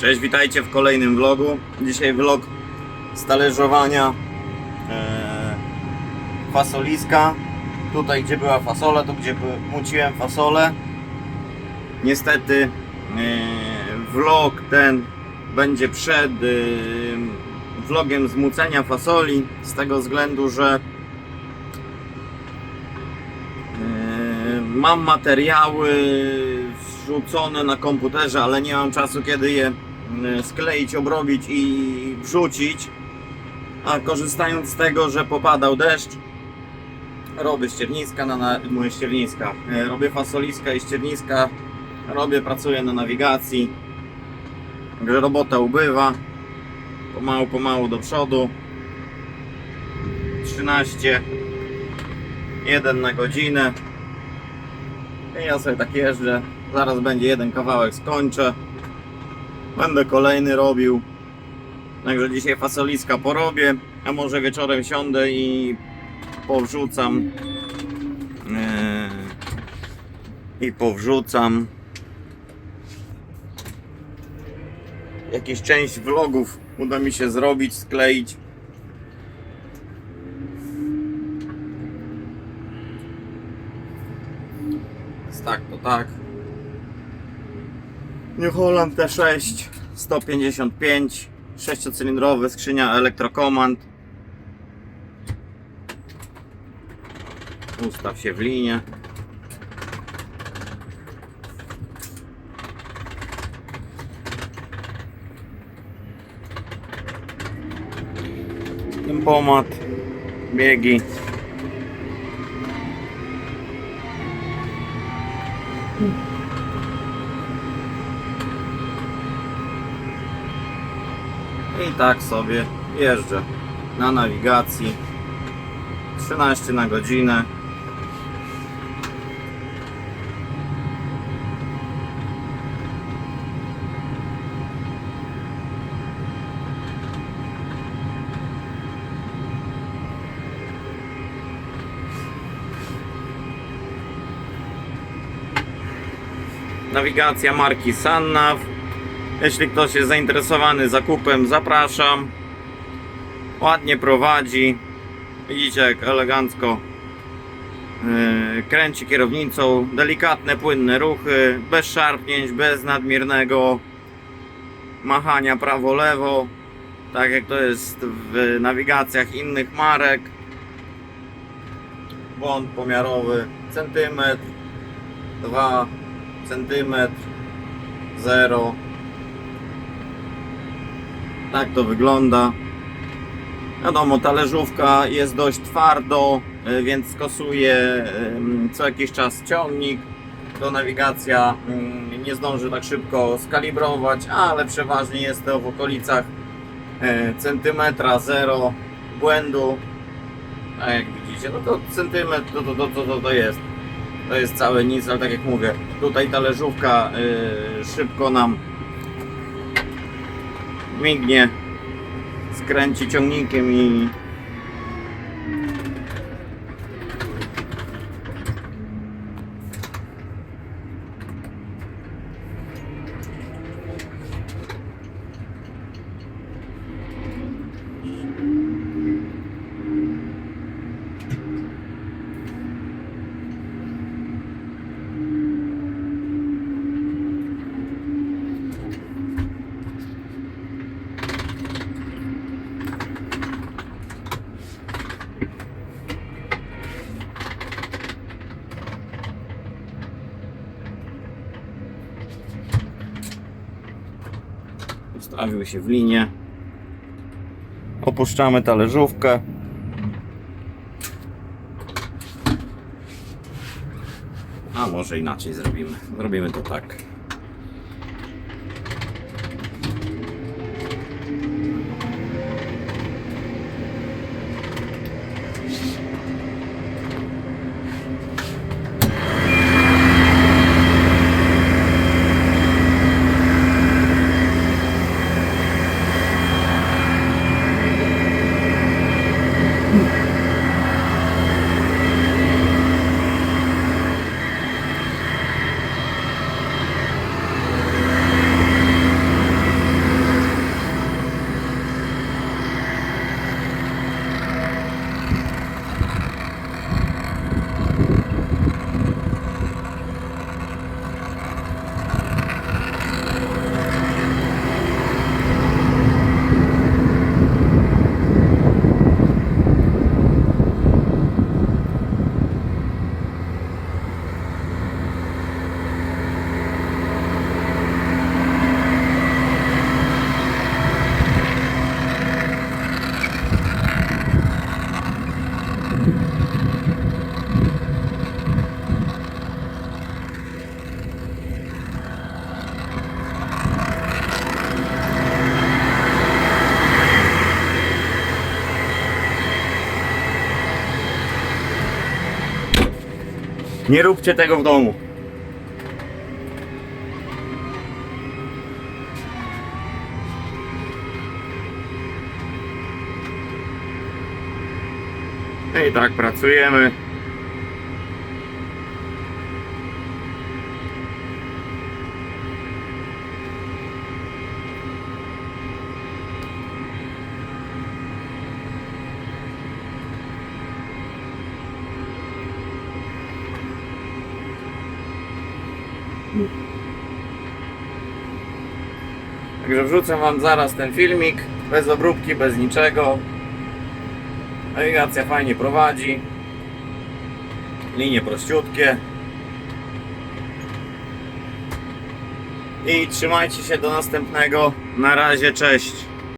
Cześć, witajcie w kolejnym vlogu. Dzisiaj vlog z talerzowania e, fasoliska. Tutaj gdzie była fasola, to gdzie muciłem fasolę. Niestety e, vlog ten będzie przed e, vlogiem zmucenia fasoli z tego względu, że mam materiały wrzucone na komputerze, ale nie mam czasu kiedy je skleić, obrobić i wrzucić. A korzystając z tego, że popadał deszcz, robię ścierniska na, na ścierniska, e, robię fasoliska i ścierniska, robię, pracuję na nawigacji. Także robota ubywa. Pomału, pomału do przodu. 13 1 na godzinę. I ja sobie tak jeżdżę. Zaraz będzie jeden kawałek skończę. Będę kolejny robił. Także dzisiaj fasoliska porobię, a może wieczorem siądę i powrzucam e, i powrzucam jakieś część vlogów uda mi się zrobić, skleić. Tak, to tak. New Holland T6 155 sześciocylindrowy, skrzynia elektrokomand. Ustaw się w linie. Tempomat, biegi. I tak sobie jeżdżę na nawigacji 13 na godzinę. Nawigacja marki Sannav. Jeśli ktoś jest zainteresowany zakupem, zapraszam. Ładnie prowadzi. Widzicie jak elegancko yy, kręci kierownicą. Delikatne, płynne ruchy, bez szarpnięć, bez nadmiernego machania prawo-lewo. Tak jak to jest w nawigacjach innych marek. Błąd pomiarowy centymetr, 2 centymetr, 0 tak to wygląda. Wiadomo, talerzówka jest dość twardo, y, więc skosuje co jakiś czas ciągnik. To nawigacja ym, nie zdąży tak szybko skalibrować, ale przeważnie jest to w okolicach y, centymetra, zero błędu. A jak widzicie, no to centymetr to, to, to, to, to, jest. To jest całe nic, ale tak jak mówię, tutaj talerzówka y, szybko nam mignie, skręci ciągnikiem i ustawił się w linię. Opuszczamy talerzówkę. A może inaczej zrobimy. Zrobimy to tak. Nie róbcie tego w domu. I tak pracujemy. Także wrzucę Wam zaraz ten filmik, bez obróbki, bez niczego. Nawigacja fajnie prowadzi. Linie prościutkie. I trzymajcie się do następnego. Na razie, cześć.